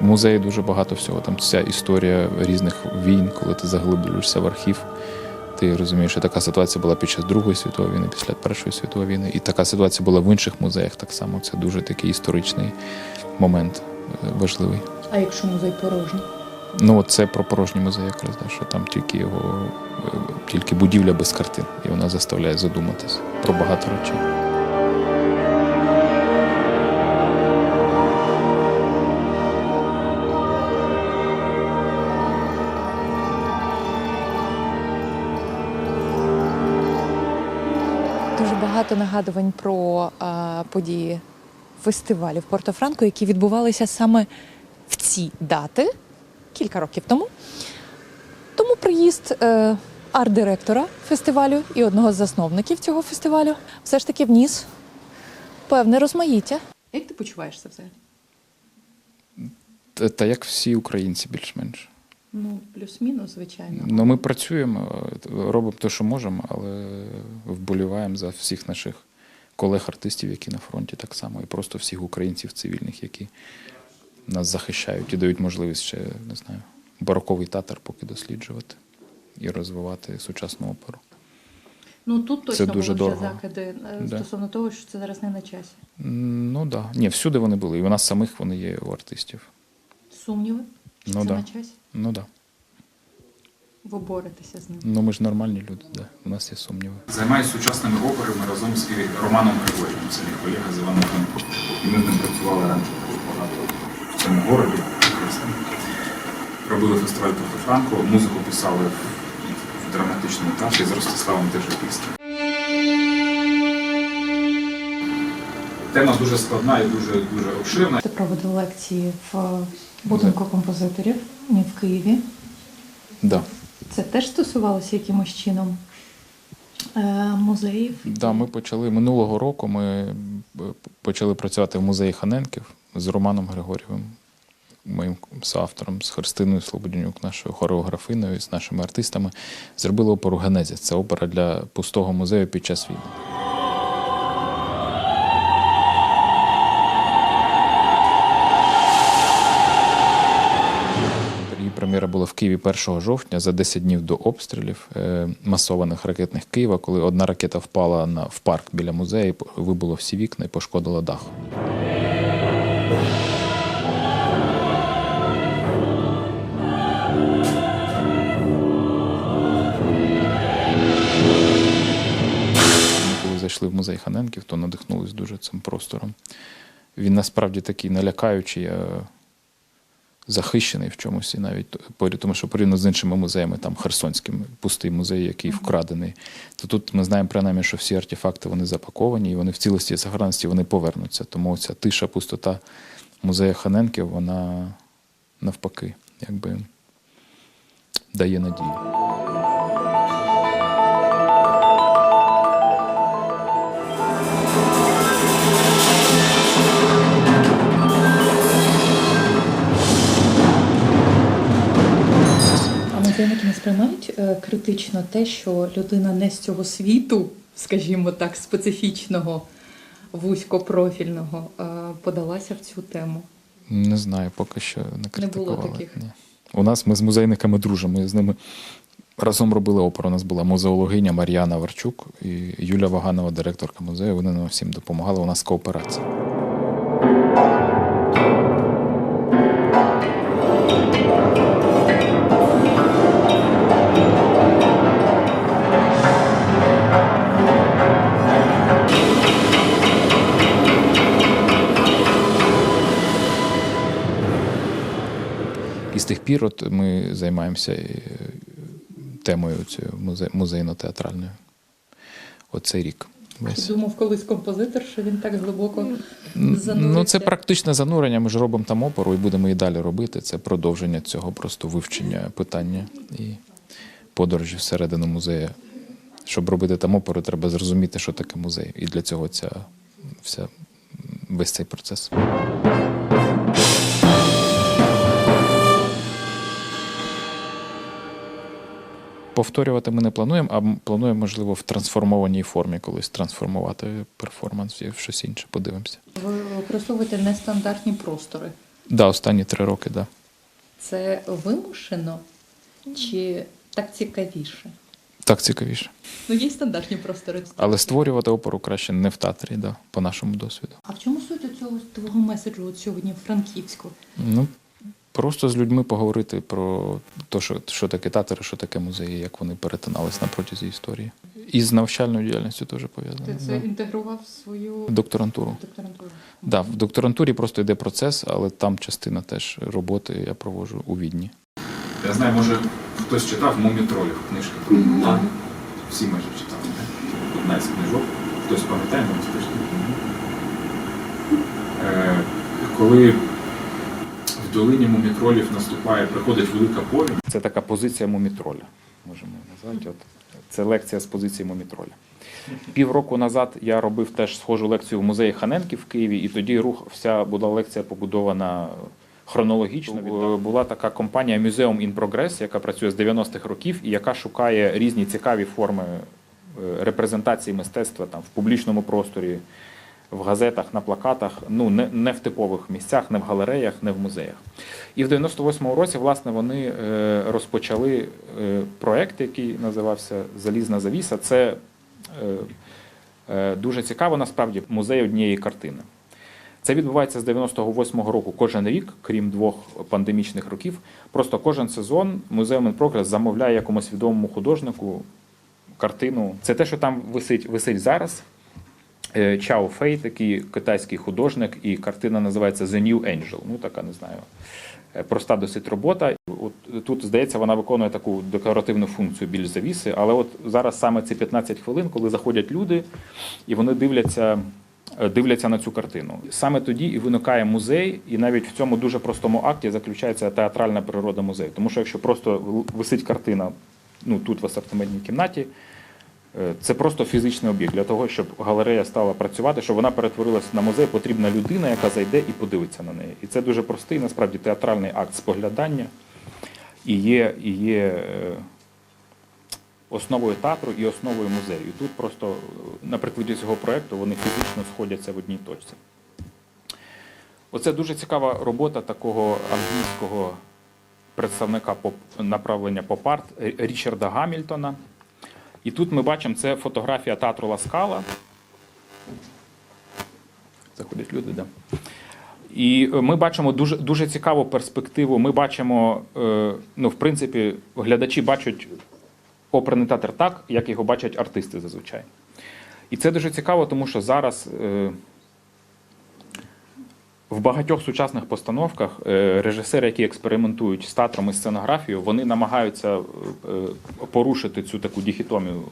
В музеї дуже багато всього. Там вся історія різних війн, коли ти заглиблюєшся в архів. Ти розумієш, що така ситуація була під час Другої світової війни, після Першої світової війни. І така ситуація була в інших музеях так само. Це дуже такий історичний момент е, важливий. А якщо музей порожній? Ну, це про порожній музей якраз, да, що там тільки його, е, тільки будівля без картин, і вона заставляє задуматись про багато речей. Багато нагадувань про а, події фестивалів Порто-Франко, які відбувалися саме в ці дати кілька років тому. Тому приїзд е, арт-директора фестивалю і одного з засновників цього фестивалю все ж таки вніс певне розмаїття. Як ти почуваєшся взагалі? Та, та як всі українці більш-менш. Ну, плюс-мінус, звичайно. Ну, ми працюємо, робимо те, що можемо, але вболіваємо за всіх наших колег-артистів, які на фронті так само, і просто всіх українців цивільних, які нас захищають і дають можливість ще, не знаю, бароковий татар поки досліджувати і розвивати сучасну оперу. Ну тут точно Це дуже були вже дорого. закиди е, Да. стосовно того, що це зараз не на часі. Ну так. Да. Ні, всюди вони були. І у нас самих вони є у артистів. Сумніви, що Ну це да. на часі? Ну так. Да. Ви боретеся з ним. Ну ми ж нормальні люди, да. у нас є сумніви. Займаюся сучасними операми разом з Романом Григорієм, це мій колега з Іваном Франко. І ми з ним працювали раніше дуже багато в цьому городі. Робили фестиваль Порто Франко, музику писали в, драматичному театрі з Ростиславом Держапільським. Тема дуже складна і дуже дуже обширна. Ти проводив лекції в будинку композиторів ні, в Києві. Да. Це теж стосувалося якимось чином е, музеїв. Да, ми почали минулого року. Ми е, почали працювати в музеї Ханенків з Романом Григорєвим, моїм соавтором, з Христиною Слободянюк, нашою хореографиною, з нашими артистами. Зробили оперу Генезіс. Це опера для пустого музею під час війни. Прем'єра була в Києві 1 жовтня за 10 днів до обстрілів е, масованих ракетних Києва, коли одна ракета впала на в парк біля музею, вибило всі вікна і пошкодила дах. Зайшли в музей Ханенків, то надихнулись дуже цим простором. Він насправді такий налякаючий. Захищений в чомусь і навіть тому що порівняно з іншими музеями, там Херсонським пустий музей, який вкрадений, то тут ми знаємо принаймні, що всі артефакти вони запаковані і вони в цілості і сохранності вони повернуться. Тому ця тиша, пустота музею Ханенків, вона навпаки, якби дає надію. А не сприймають е, критично те, що людина не з цього світу, скажімо так, специфічного, вузькопрофільного, е, подалася в цю тему. Не знаю, поки що не було таких? Ні. У нас ми з музейниками дружимо. Ми з ними разом робили оперу. У нас була музеологиня Мар'яна Варчук і Юля Ваганова, директорка музею. Вони нам всім допомагали. У нас кооперація. Пір от ми займаємося е, темою цією музейно-театральною. Оцей рік. Весь. Думав колись композитор, що він так глибоко Ну, це практичне занурення. Ми ж робимо там оперу і будемо і далі робити. Це продовження цього просто вивчення питання і подорожі всередину музею. Щоб робити там оперу, треба зрозуміти, що таке музей. І для цього ця вся весь цей процес. Повторювати ми не плануємо, а плануємо, можливо, в трансформованій формі колись трансформувати перформанс і в щось інше. Подивимося. Ви використовуєте нестандартні простори Да, останні три роки, да. Це вимушено чи так цікавіше? Так цікавіше. Ну, є стандартні простори. Але створювати оперу краще не в театрі, да, по нашому досвіду. А в чому суть цього твого меседжу от сьогодні в Франківську? Ну, просто з людьми поговорити про те, що, що таке театр, і що таке музеї, як вони перетинались на протязі історії. І з навчальною діяльністю теж пов'язано. Ти це інтегрував в свою Докторантуру. докторантуру? Да, в докторантурі просто йде процес, але там частина теж роботи я проводжу у Відні. Я знаю, може хтось читав Мумітролів книжки про Мгм. Всі майже читали. не? Одна із книжок. Хтось пам'ятає, може не Е, Коли долині Мумітролів наступає, приходить велика повінь. Це така позиція Мумітроля, можемо назвати. От. Це лекція з позиції Мумітроля. Півроку назад я робив теж схожу лекцію в музеї Ханенків в Києві, і тоді рух вся була лекція побудована хронологічно. Була така компанія Museum in Progress, яка працює з 90-х років і яка шукає різні цікаві форми е, репрезентації мистецтва там в публічному просторі, в газетах, на плакатах, ну не, не в типових місцях, не в галереях, не в музеях. І в 98-му році, власне, вони е, розпочали е, проект, який називався Залізна завіса. Це е, дуже цікаво, насправді, музей однієї картини. Це відбувається з 98-го року кожен рік, крім двох пандемічних років. Просто кожен сезон музей In замовляє якомусь відомому художнику картину. Це те, що там висить, висить зараз. Е, Чао Фей, такий китайський художник, і картина називається The New Angel. Ну, така не знаю. е, Проста досить робота. От тут, здається, вона виконує таку декоративну функцію більш завіси. Але от зараз саме ці 15 хвилин, коли заходять люди, і вони дивляться, е, дивляться на цю картину. Саме тоді і виникає музей, і навіть в цьому дуже простому акті заключається театральна природа музею. Тому що якщо просто висить картина ну, тут в асортиментній кімнаті, Е, Це просто фізичний об'єкт. Для того, щоб галерея стала працювати, щоб вона перетворилася на музей, потрібна людина, яка зайде і подивиться на неї. І це дуже простий, насправді, театральний акт споглядання і є, і є е, основою театру і основою музею. І тут просто е, на прикладі цього проєкту вони фізично сходяться в одній точці. Оце дуже цікава робота такого англійського представника направлення поп-арт Е, Річарда Гамільтона. І тут ми бачимо, це фотографія театру Ласкала. Заходять люди, да. І е, ми бачимо дуже, дуже цікаву перспективу. Ми бачимо, е, ну, в принципі, глядачі бачать оперний театр так, як його бачать артисти зазвичай. І це дуже цікаво, тому що зараз е, в багатьох сучасних постановках е, режисери, які експериментують з театром і сценографією, вони намагаються е, порушити цю таку діхітомію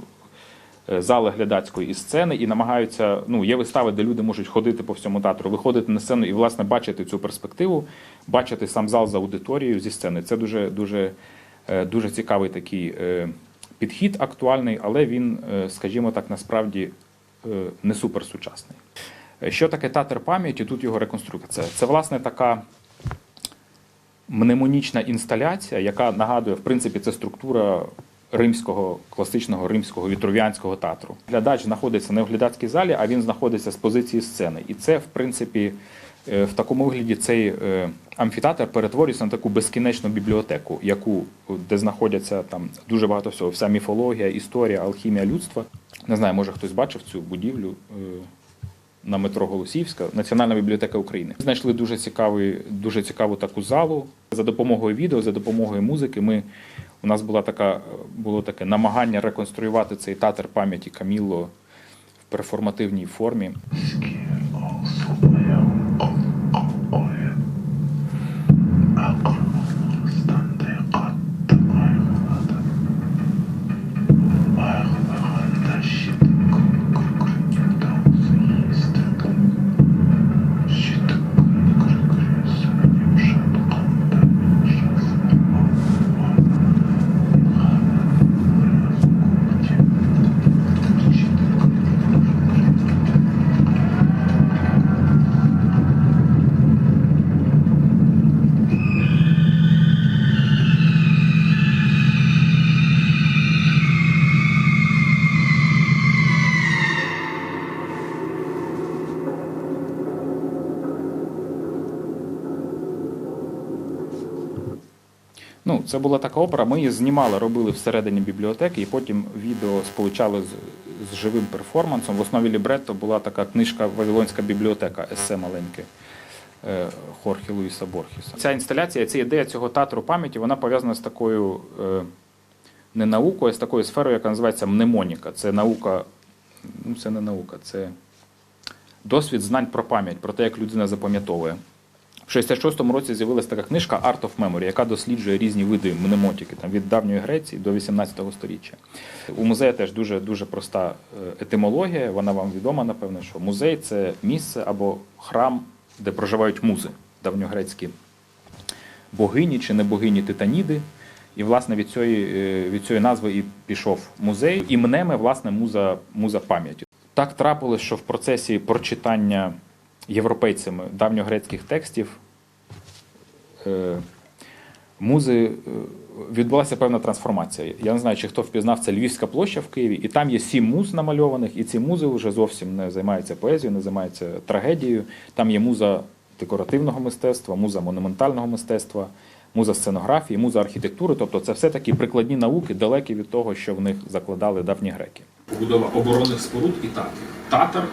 е, зали глядацької і сцени, і намагаються. Ну, є вистави, де люди можуть ходити по всьому театру, виходити на сцену і, власне, бачити цю перспективу, бачити сам зал за аудиторією зі сцени. Це дуже, дуже, дуже цікавий такий підхід, актуальний, але він, скажімо так, насправді не суперсучасний. Е, Що таке театр пам'яті? Тут його реконструкція. Це, власне, така мнемонічна інсталяція, яка нагадує, в принципі, це структура римського, класичного римського вітрув'янського театру. Глядач знаходиться не в глядацькій залі, а він знаходиться з позиції сцени. І це, в принципі, е, в такому вигляді цей е, амфітеатр перетворюється на таку безкінечну бібліотеку, яку, де знаходяться там дуже багато всього. Вся міфологія, історія, алхімія людства. Не знаю, може хтось бачив цю будівлю. На метро Голосіївська, Національна бібліотека України. Знайшли дуже цікавий, дуже цікаву таку залу. За допомогою відео, за допомогою музики. Ми у нас була така було таке намагання реконструювати цей театр пам'яті Камілло в перформативній формі. Ну, це була така опера. Ми її знімали, робили всередині бібліотеки, і потім відео сполучали з, з живим перформансом. В основі лібретто була така книжка Вавилонська бібліотека, есе маленьке. е, Хорхе Луїса Борхеса. Ця інсталяція, ця ідея цього театру пам'яті, вона пов'язана з такою е, не наукою, а з такою сферою, яка називається мнемоніка. Це наука, ну це не наука, це досвід знань про пам'ять, про те, як людина запам'ятовує. В 66-му році з'явилася така книжка Art of Memory, яка досліджує різні види мнемотики там, від давньої Греції до 18 століття. У музею теж дуже, дуже проста е, етимологія, вона вам відома, напевно, що музей це місце або храм, де проживають музи, давньогрецькі богині чи не богині Титаніди. І, власне, від цієї, е, від цієї назви і пішов музей. І мнеме, власне, муза, муза пам'яті. Так трапилось, що в процесі прочитання європейцями давньогрецьких текстів е, музи е, відбулася певна трансформація. Я не знаю, чи хто впізнав це Львівська площа в Києві, і там є сім муз намальованих, і ці музи вже зовсім не займаються поезією, не займаються трагедією. Там є муза декоративного мистецтва, муза монументального мистецтва, муза сценографії, муза архітектури. Тобто це все такі прикладні науки, далекі від того, що в них закладали давні греки. Побудова оборонних споруд і татрів. Татар,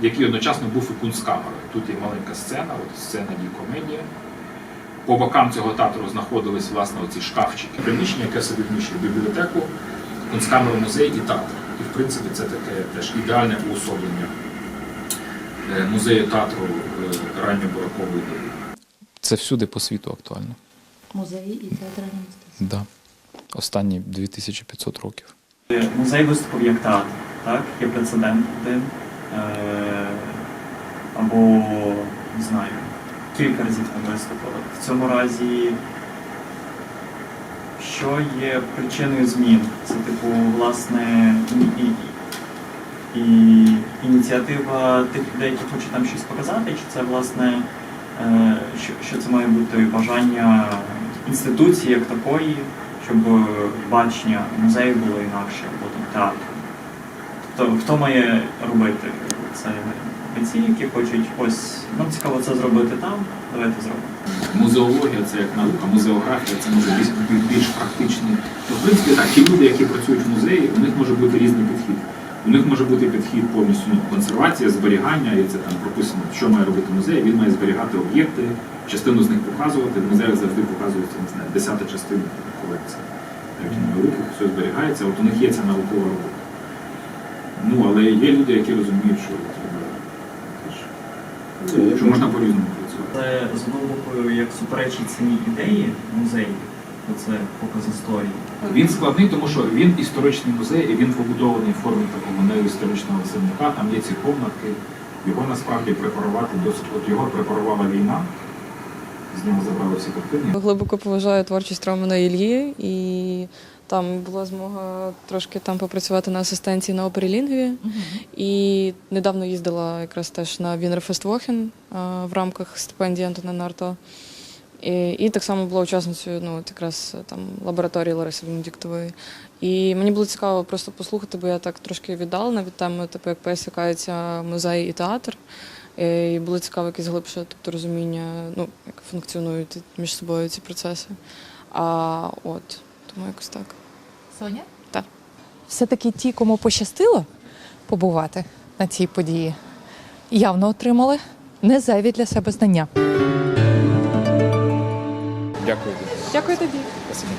який одночасно був і кунсткамерою. Тут є маленька сцена, от сцена дій комедія. По бокам цього театру знаходились власне оці шкафчики. Приміщення, яке собі вміщує бібліотеку, кунсткамеру, музей і театр. І в принципі це таке теж ідеальне уособлення е, музею театру е, ранньобарокової доби. Це всюди по світу актуально. Музеї і театральне мистецтво. Да. Останні 2500 років. Музей виступив як театр, так? Є прецедент один. Е, або, не знаю, кілька разів там виступили. В цьому разі, що є причиною змін? Це, типу, власне, і, і, і ініціатива тих людей, які хочуть там щось показати, чи це, власне, е, що, що це має бути бажання інституції як такої, щоб бачення музею було інакше, або там театру. Тобто хто має робити це митці, які хочуть ось нам цікаво це зробити там, давайте зробимо. Музеологія це як наука, музеографія це може більш, практичний. Ну, в принципі, так, ті люди, які працюють в музеї, у них може бути різний підхід. У них може бути підхід повністю ну, консервація, зберігання, і це там прописано, що має робити музей. Він має зберігати об'єкти, частину з них показувати. В музеях завжди показується, не знаю, десята частина колекції. Руки все зберігається, от у них є ця наукова робота. Ну, але є люди, які розуміють, що треба що можна по-різному працювати. Це з одного боку як суперечить самій ідеї музею, це показ історії. Він складний, тому що він історичний музей, і він побудований в формі такого неоісторичного особняка. Там є ці комнатки. Його насправді препарувати досить. От його препарувала війна, з нього забрали всі картини. Глибоко поважаю творчість Романа Ільї, і там була змога трошки там попрацювати на асистенції на опері Лінгві. І недавно їздила якраз теж на Вінерфествохен в рамках стипендії Антона Нарто. І, і так само була учасницею ну, от якраз там лабораторії Лариси Венедіктової. І мені було цікаво просто послухати, бо я так трошки віддалена від теми, типу, як пересікаються музей і театр. Е, І було цікаво якесь глибше тобто, розуміння, ну, як функціонують між собою ці процеси. А от, тому якось так. Соня? Так. Все-таки ті, кому пощастило побувати на цій події, явно отримали незайві для себе знання. Дякую. Дякую тобі. Спасибо.